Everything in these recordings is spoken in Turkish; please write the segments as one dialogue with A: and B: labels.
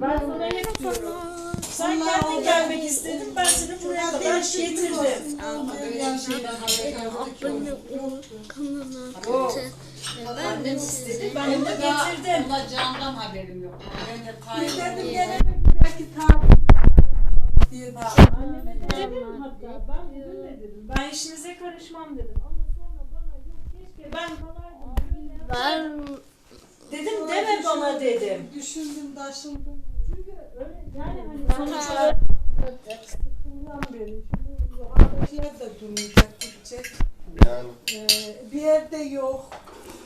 A: Ben sana hep diyorum. Sen kendin gelmek istedin, ben seni buraya kadar getirdim.
B: Abone ol kanala. Ben de size.
A: Ben de getirdim.
C: Olacağından haberim yok. Ben de
D: Dedim
C: kayboldım.
D: gene belki tabi diye
A: Anneme de dedim hatta, ben bugün de dedim. Ben işinize karışmam dedim. Ama sonra bana yok keşke ben kalaydım.
B: Ben
A: Dedim deme bana dedim.
D: düşündüm taşındım.
A: Çünkü öyle yani hani sonuç olarak
D: Sıkılmam beni. Şimdi yukarıdakiler de durmayacak gidecek.
E: Yani
D: Ee, bir yerde yok.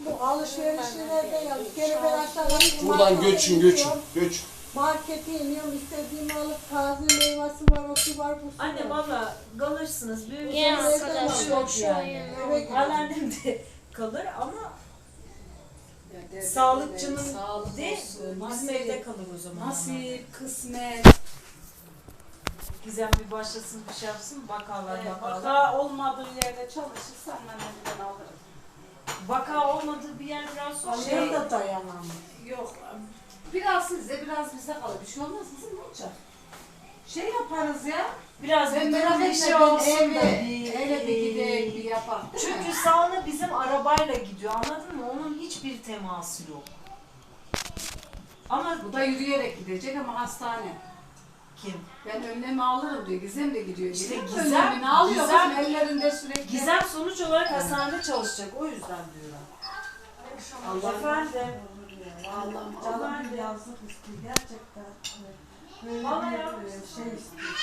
D: Bu alışverişlerde yok. Geri ben aşağıdan
E: buradan göçün göçün göç.
D: Markete iniyorum istediğimi alıp taze meyvesi var, otu var, bu su
A: anne valla kalırsınız. Bir
B: Gel
A: üzerinize
B: arkadaşlar
A: yok yani. Anneannem de kalır ama
C: devlet
A: sağlıkçının
C: sağlık olsun.
A: bizim evde kalır o zaman.
C: Nasip, kısmet.
A: Gizem bir başlasın bir şey yapsın vakalar
F: Ee,
A: vakalar.
F: Vaka olmadığı yerde çalışırsan ben elinden alırım.
A: Vaka olmadığı bir yer biraz zor.
D: Şey de dayanamam.
F: Yok.
C: Biraz size, biraz bize kalır. Bir şey olmaz kızım ne olacak? Şey yaparız ya.
A: biraz bir
C: merak
A: durum bir
C: etme
A: şey olsun da
C: eve,
A: bir-
C: eve bir gidelim bir yapalım.
A: Çünkü sağına bizim arabayla gidiyor anladın mı? Onun hiçbir teması yok. Ama
C: Bu da yürüyerek gidecek ama hastane.
A: kim?
C: Ben önlemi alırım diyor. Gizem de gidiyor.
A: İşte
C: Gizem, önlemini alıyor
A: Gizem-
C: kızım ellerinde sürekli.
A: Gizem sonuç olarak hastanede çalışacak o yüzden diyorum.
C: Allah
A: Efendim.
C: Allah'ım Allah'ım.
D: bir yazlık istiyor gerçekten. Böyle
A: Bana
D: bir
A: ya.
D: şey istiyor.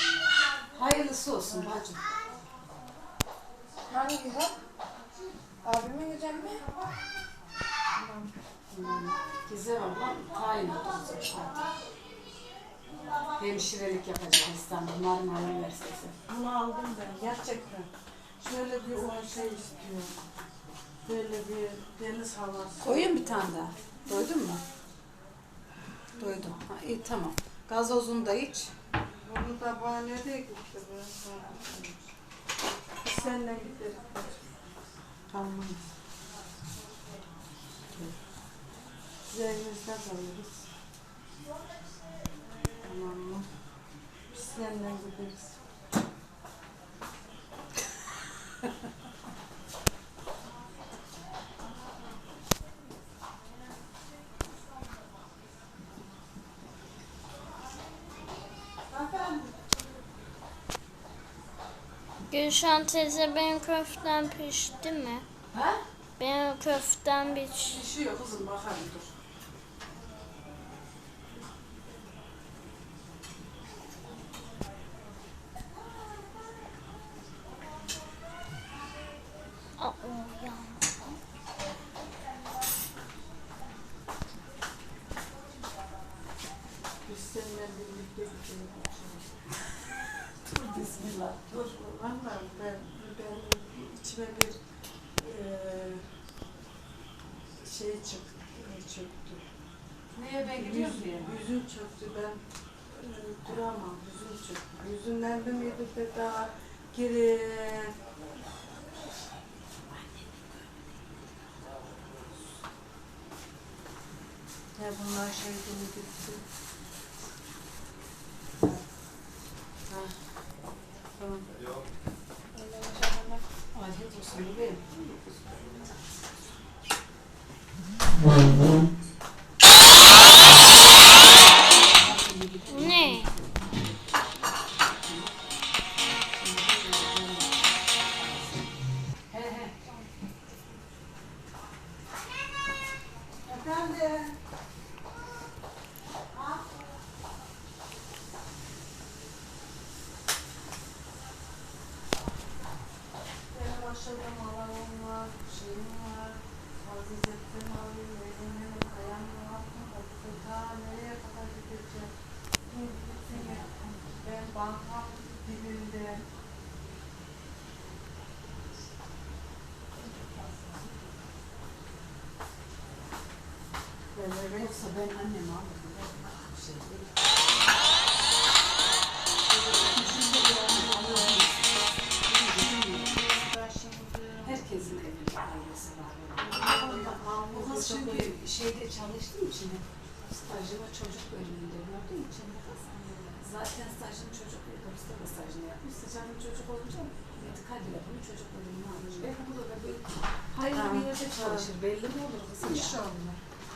C: Hayırlısı olsun bacım.
G: Hangi ha? Abimin güzel mi?
C: Hmm. Gizem ablam tayin olacak artık. Hemşirelik yapacak İstanbul Marmara Üniversitesi.
D: Bunu aldım ben gerçekten. Şöyle bir o şey istiyor. Böyle bir deniz havası.
C: Koyun bir tane daha. Doydun mu? Doydum. Ha, iyi tamam. Gazozunu da iç.
D: Bunu da bana nereye gitti? Biz seninle. Biz evimizde kalırız.
C: Tamam mı?
D: Biz seninle gideriz.
B: Gülşen teyze benim köftem pişti mi?
C: Ha?
B: Benim köftem pişti.
C: Pişiyor kızım bakalım dur.
D: Seninle birlikte. Dur bismillah. Dur. Valla ben, ben içime bir eee şey çıktı. çöktü.
C: Neye ben gidiyorum diye.
D: Yüzüm çöktü. Ben e, duramam. Yüzüm çöktü. Yüzünden bir miydi de daha geri
A: Ya bunlar şey gibi gitti.
D: Ben bankam dibinde.
C: Ben öyle yoksa ben annemi alırım. Bölümünde de stajını yapmış. Stajını çocuk olunca medikal bunu çocuk bölümüne almış. Belki burada da bir hayırlı bir yerde çalışır. Belli mi olur kızım?
D: İnşallah.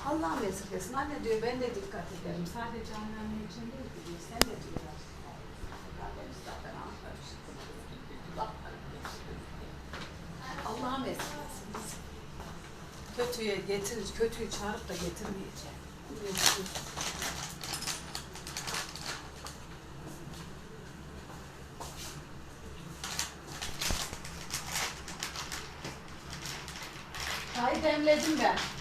C: Allah'ım esirgesin. Anne diyor ben de dikkat ederim. Sadece annem için değil diyor. Sen de diyor. Allah'ım esirgesin. bizi. Kötüye getirir, kötüyü çağırıp da getirmeyecek. Çayı demledim ben.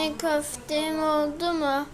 B: Anne köftem oldu mu?